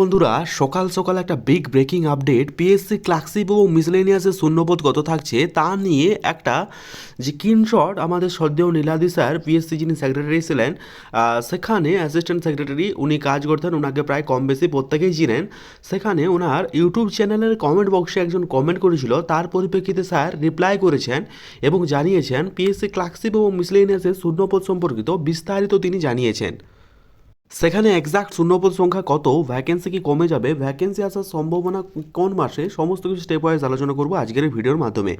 বন্ধুরা, সকাল সকাল একটা big breaking update PSC clerkship এবং মিসলেনিয়াসের শূন্যপদ কত থাকছে। তা নিয়ে একটা যে স্ক্রিনশট আমাদের সদ্যেও নীলাদি স্যার পিএসসি যিনি সেক্রেটারি ছিলেন সেখানে অ্যাসিস্ট্যান্ট সেক্রেটারি উনি কাজ করতেন ওনাকে প্রায় কম বেশি প্রত্যেকেই চিনেন। সেখানে ওনার ইউটিউব চ্যানেলের কমেন্ট বক্সে একজন কমেন্ট করেছিল, তার পরিপ্রেক্ষিতে স্যার রিপ্লাই করেছেন এবং জানিয়েছেন পিএসসি ক্লার্কশিপ এবং মিসলেনিয়াসের শূন্যপদ সম্পর্কিত বিস্তারিত তিনি জানিয়েছেন। সেখানে এক্সাক্ট শূন্যপদ সংখ্যা কত ভ্যাকেন্সি কি কমে যাবে ভ্যাকেন্সি আসার সম্ভাবনা কোন মাসে, সমস্ত কিছু স্টেপ ওয়াইজ আলোচনা করব আজকের এই ভিডিওর মাধ্যমে।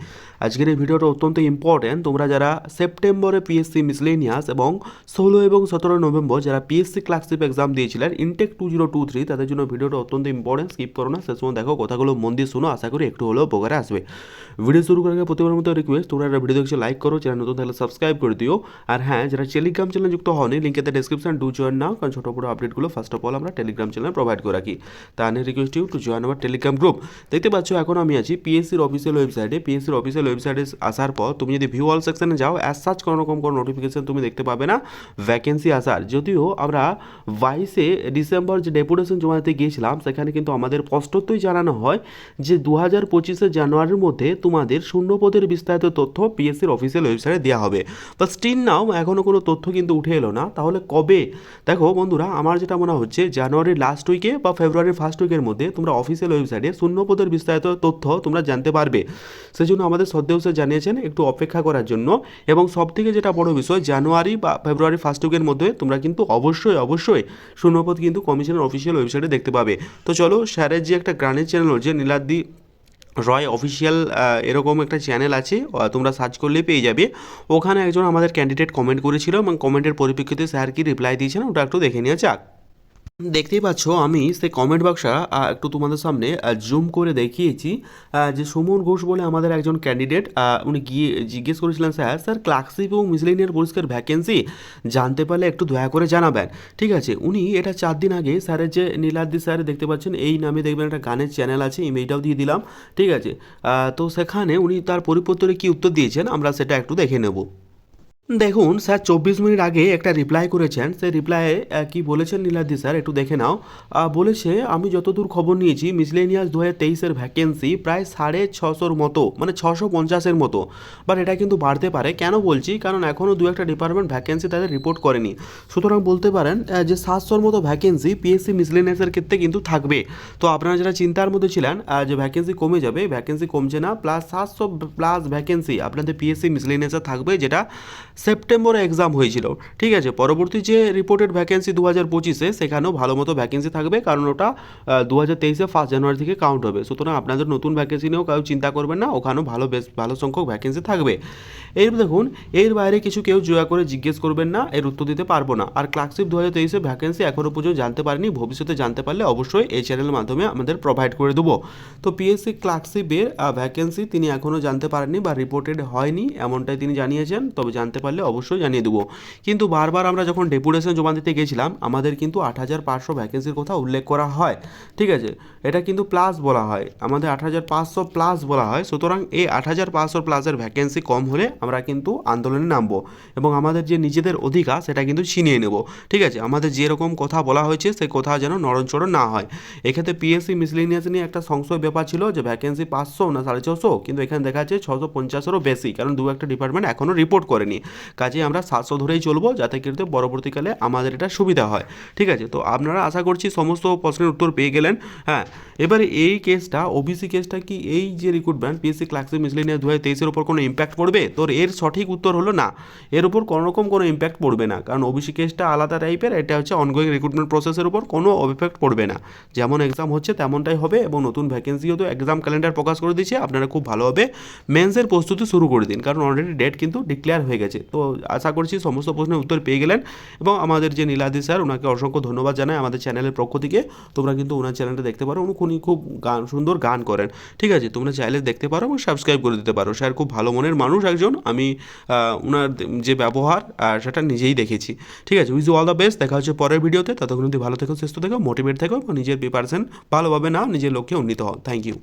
আজকের এই ভিডিওটা অত্যন্ত ইম্পর্ট্যান্ট তোমরা যারা সেপ্টেম্বরে পিএসসি মিসলেনিয়াস এবং ষোলো এবং সতেরো নভেম্বর যারা পিএসসি ক্লার্কশিপ এক্সাম দিয়েছিলেন intake two zero two three তাদের জন্য ভিডিওটা অত্যন্ত ইম্পর্টেন্ট স্কিপ করো না সে সময় দেখো, কথাগুলো মন দিয়ে শুনো, আশা করি একটু হলেও উপকারে আসবে। ভিডিও শুরু করার আগে প্রতিবার মতো রিকোয়েস্ট তোমরা ভিডিও দেখছ লাইক করো চ্যানেল নতুন তাহলে সাবস্ক্রাইব করে দিও। আর হ্যাঁ যারা টেলিগ্রাম চ্যানেল যুক্ত হয়নি লিঙ্কেতে ডেসক্রিপশন ডু জয়েন নাও কারণ ছোটো বড়ো আপডেটগুলো ফার্স্ট অফ অল আমরা টেলিগ্রাম চ্যানেল প্রোভাইড করে রাখি। তা নিয়ে request you to join our Telegram group দেখতে পাচ্ছ, এখন আমি আছি পিএসসির অফিসিয়াল ওয়েবসাইটে পিএসসির অফিসিয়াল ওয়েবসাইটে আসার পর তুমি যদি ভিউ অল সেকশনে যাও অ্যাজ সাচ কোনো রকম কোনো নোটিফিকেশন তুমি দেখতে পাবে না ভ্যাকেন্সি আসার। যদিও আমরা বাইশে ডিসেম্বর যে ডেপুটেশন জমা দিতে গিয়েছিলাম, সেখানে কিন্তু আমাদের স্পষ্টতই জানানো হয় যে দু হাজার পঁচিশে জানুয়ারির মধ্যে তোমাদের শূন্যপদের বিস্তারিত তথ্য পিএসসির অফিসিয়াল ওয়েবসাইটে দেওয়া হবে। বা স্টিল নাও এখনও কোনো তথ্য কিন্তু উঠে এলো না। তাহলে কবে? দেখো বন্ধুরা, আমার যেটা মনে হচ্ছে, জানুয়ারির লাস্ট উইকে বা ফেব্রুয়ারির ফার্স্ট উইকের মধ্যে তোমরা অফিসিয়াল ওয়েবসাইটে শূন্যপদের বিস্তারিত তথ্য তোমরা জানতে পারবে। সেজন্য আমাদের সদ্যেও স্যার জানিয়েছেন একটু অপেক্ষা করার জন্য। এবং সব থেকে যেটা বড় বিষয়, জানুয়ারি বা ফেব্রুয়ারি ফার্স্ট উইকের মধ্যে তোমরা কিন্তু অবশ্যই অবশ্যই শূন্যপদ কিন্তু কমিশনের অফিসিয়াল ওয়েবসাইটে দেখতে পাবে। তো চলো স্যারের যে একটা গ্রানের চ্যানেল হচ্ছে, নীলাদ্রি রয় অফিসিয়াল এরকম একটা চ্যানেল আছে তোমরা সার্চ করলে পেয়ে যাবে। ওখানে একজন আমাদের ক্যান্ডিডেট কমেন্ট করেছিল এবং কমেন্টের পরিপ্রেক্ষিতে স্যার কি রিপ্লাই দিয়েছেন ওটা একটু দেখে নিয়ে যাক। দেখতেই পাচ্ছ আমি সেই কমেন্ট বক্সটা আহ, একটু তোমাদের সামনে জুম করে দেখিয়েছি। যে সুমন ঘোষ বলে আমাদের একজন ক্যান্ডিডেট উনি গিয়ে জিজ্ঞেস করেছিলেন স্যার স্যার ক্লার্কশিপ এবং মিসলেনিয়ার পরিষ্কার ভ্যাকেন্সি জানতে পারলে একটু দয়া করে জানাবেন। ঠিক আছে উনি এটা চার দিন আগে স্যারের যে নীলাদ্রি স্যার দেখতে পাচ্ছেন এই নামে দেখবেন একটা গানের চ্যানেল আছে ইমেইলটাও দিয়ে দিলাম। ঠিক আছে তো সেখানে উনি তার পরিপত্তরে কি উত্তর দিয়েছেন আমরা সেটা একটু দেখে নেব। দেখুন, স্যার, চব্বিশ মিনিট আগে একটা রিপ্লাই করেছেন। সেই রিপ্লাইয়ে কি বলেছেন নীলাদ্রি স্যার, একটু দেখে নাও। বলেছে, আমি যতদূর খবর নিয়েছি মিসলেনিয়াস দু হাজার তেইশের ভ্যাকেন্সি প্রায় সাড়ে ছশোর মতো মানে ছশো পঞ্চাশের মতো। বাট এটা কিন্তু বাড়তে পারে। কেন বলছি? কারণ এখনও দু একটা ডিপার্টমেন্ট ভ্যাকেন্সি তাদের রিপোর্ট করেনি। সুতরাং বলতে পারেন যে সাতশোর মতো ভ্যাকেন্সি পিএসসি মিসলেনিয়াসের ক্ষেত্রে কিন্তু থাকবে। তো আপনারা যারা চিন্তার মধ্যে ছিলেন যে ভ্যাকেন্সি কমে যাবে ভ্যাকেন্সি কমছে না প্লাস সাতশো প্লাস ভ্যাকেন্সি আপনাদের পিএসসি মিসলেনিয়াসে থাকবে, যেটা সেপ্টেম্বরে এক্সাম হয়েছিল। ঠিক আছে? পরবর্তী যে রিপোর্টেড ভ্যাকেন্সি দু হাজার পঁচিশে, সেখানেও ভালো মতো ভ্যাকেন্সি থাকবে, কারণ ওটা দু হাজার তেইশে ফার্স্ট জানুয়ারি থেকে কাউন্ট হবে। সুতরাং আপনাদের নতুন ভ্যাকেন্সি নিয়েও কেউ চিন্তা করবেন না, ওখানেও ভালো বেশ, ভালো সংখ্যক ভ্যাকেন্সি থাকবে। এর দেখুন, এর বাইরে কিছু কেউ জয়া করে জিজ্ঞেস করবেন না, এর উত্তর দিতে পারব না। আর ক্লার্কশিপ দু হাজার তেইশে ভ্যাকেন্সি এখনও পর্যন্ত জানতে পারিনি, ভবিষ্যতে জানতে পারলে অবশ্যই এই চ্যানেলের মাধ্যমে আমাদের প্রোভাইড করে দেবো। তো পিএসসি ক্লার্কশিপের ভ্যাকেন্সি তিনি এখনও জানতে পারেননি বা রিপোর্টেড হয়নি, এমনটাই তিনি জানিয়েছেন, তবে জানতে পারলে অবশ্যই জানিয়ে দেবো। কিন্তু বারবার আমরা যখন ডেপুটেশন জমা দিতে গেছিলাম, আমাদের কিন্তু আট হাজার পাঁচশো ভ্যাকেন্সির কথা উল্লেখ করা হয়। ঠিক আছে? এটা কিন্তু প্লাস বলা হয়। আমাদের আট হাজার পাঁচশো প্লাস বলা হয়। সুতরাং এই আট হাজার পাঁচশো প্লাসের ভ্যাকেন্সি কম হলে আমরা কিন্তু আন্দোলনে নামবো এবং আমাদের যে নিজেদের অধিকার, সেটা কিন্তু ছিনিয়ে নেব। ঠিক আছে? আমাদের যেরকম কথা বলা হয়েছে সেই কথা যেন নড়নচড়ন না হয়। এক্ষেত্রে পিএসসি মিসলিনিয়াস নিয়ে একটা সংশয় ব্যাপার ছিল যে ভ্যাকেন্সি পাঁচশো না সাড়ে ছশো? কিন্তু এখানে দেখা যাচ্ছে ছশো পঞ্চাশেরও বেশি। কারণ দু একটা ডিপার্টমেন্ট এখনও রিপোর্ট করেনি। কাজে আমরা সাতশো ধরেই চলবো, যাতে কিন্তু পরবর্তীকালে আমাদের এটা সুবিধা হয়। ঠিক আছে? তো আপনারা আশা করছি সমস্ত প্রশ্নের উত্তর পেয়ে গেলেন। হ্যাঁ এবারে এই কেসটা ওবিসি কেসটা কি এই যে রিক্রুটমেন্ট পিএসসি ক্লাসিক মিসলিনিয়াস দু হাজার তেইশের উপর কোনো ইম্প্যাক্ট পড়বে? তোর এর সঠিক উত্তর হলো না। এর উপর কোনো রকম কোনো ইম্প্যাক্ট পড়বে না। কারণ ওবিসি কেসটা আলাদা টাইপের এটা হচ্ছে অনগোয়িং রিক্রুটমেন্ট প্রসেসের উপর কোনো ইফেক্ট পড়বে না। যেমন এক্সাম হচ্ছে তেমনটাই হবে এবং নতুন ভ্যাকেন্সিও তো এক্সাম ক্যালেন্ডার প্রকাশ করে দিয়েছে আপনারা খুব ভালোভাবে মেন্সের প্রস্তুতি শুরু করে দিন। কারণ অলরেডি ডেট কিন্তু ডিক্লেয়ার হয়ে গেছে। তো আশা করছি সমস্ত প্রশ্নের উত্তর পেয়ে গেলেন এবং আমাদের যে নীলাদি স্যার, ওনাকে অসংখ্য ধন্যবাদ জানাই আমাদের চ্যানেলের পক্ষ থেকে। তোমরা কিন্তু ওনার চ্যানেলটা দেখতে পারো, উনি খুব গান, সুন্দর গান করেন। ঠিক আছে, তোমরা চাইলে দেখতে পারো এবং সাবস্ক্রাইব করে দিতে পারো। স্যার খুব ভালো মনের মানুষ একজন, আমি ওনার যে ব্যবহার সেটা নিজেই দেখেছি। ঠিক আছে উইজ অল দ্য বেস্ট দেখা হচ্ছে পরের ভিডিওতে। ততক্ষণ অবধি ভালো থেকো, সুস্থ থেকো মোটিভেট থেকো নিজের প্রিপারেশন ভালোভাবে নাও, নিজের লক্ষ্যে উন্নীত হও। Thank you